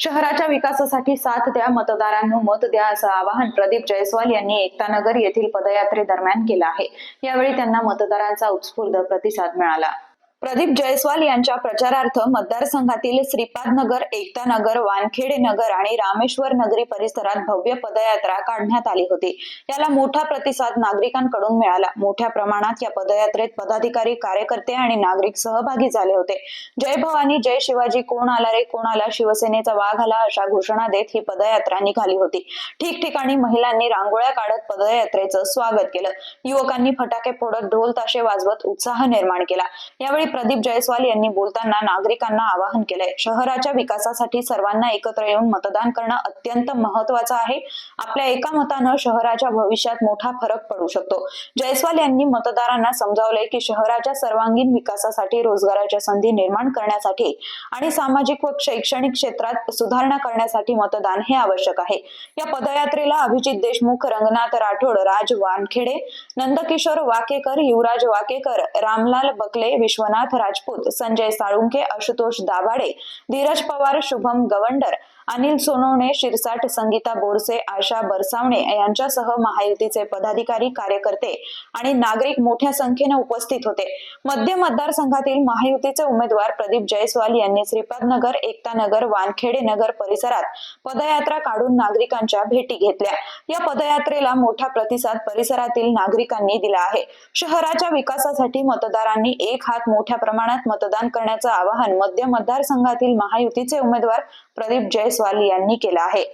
शहराच्या विकासासाठी साथ द्या मतदारांनो मत द्या असं आवाहन प्रदीप जयस्वाल यांनी एकतानगर येथील पदयात्रेदरम्यान केलं आहे. यावेळी त्यांना मतदारांचा उत्स्फूर्त प्रतिसाद मिळाला. प्रदीप जयस्वाल यांच्या प्रचारार्थ मतदारसंघातील श्रीपाद नगर एकता नगर वानखेडे नगर आणि रामेश्वर नगरी परिसरात भव्य पदयात्रा काढण्यात आली होती. याला मोठा प्रतिसाद नागरिकांकडून मिळाला. मोठ्या प्रमाणात या पदयात्रेत पदाधिकारी कार्यकर्ते आणि नागरिक सहभागी झाले होते. जय भवानी जय शिवाजी कोण आला रे कोण आला शिवसेनेचा वाघ आला अशा घोषणा देत ही पदयात्रा निघाली होती. ठिकठिकाणी महिलांनी रांगोळ्या काढत पदयात्रेचं स्वागत केलं. युवकांनी फटाके फोडत ढोल ताशे वाजवत उत्साह निर्माण केला. यावेळी प्रदीप जयस्वाल यांनी बोलताना नागरिकांना आवाहन केलंय. शहराच्या विकासासाठी सर्वांना एकत्र येऊन मतदान करणं अत्यंत महत्वाचं आहे. आपल्या एका मतानं शहराच्या भविष्यात मोठा फरक पडू शकतो. जयस्वाल यांनी मतदारांना समजावलंय की शहराच्या सर्वांगीण विकासासाठी रोजगाराच्या संधी निर्माण करण्यासाठी आणि सामाजिक व शैक्षणिक क्षेत्रात सुधारणा करण्यासाठी मतदान हे आवश्यक आहे. या पदयात्रेला अभिजित देशमुख रंगनाथ राठोड राज वानखेडे नंदकिशोर वाकेकर युवराज वाकेकर रामलाल बकले विश्वनाथ राजपूत संजय साळुंके आशुतोष दाभाडे धीरज पवार शुभम गवंडर अनिल सोनवणे शिरसाट संगीता बोरसे आशा बरसावणे यांच्यासह महायुतीचे पदाधिकारी कार्यकर्ते आणि नागरिक मोठ्या संख्येने उपस्थित होते. मध्य मतदारसंघातील महायुतीचे उमेदवार प्रदीप जयस्वाल यांनी श्रीपाद नगर एकता नगर वानखेडे नगर परिसरात पदयात्रा काढून नागरिकांच्या भेटी घेतल्या. या पदयात्रेला मोठा प्रतिसाद परिसरातील नागरिकांनी दिला आहे. शहराच्या विकासासाठी मतदारांनी एक हात मोठ्या प्रमाणात मतदान करण्याचं आवाहन मध्य मतदारसंघातील महायुतीचे उमेदवार प्रदीप जयस्वाल यांनी केला आहे.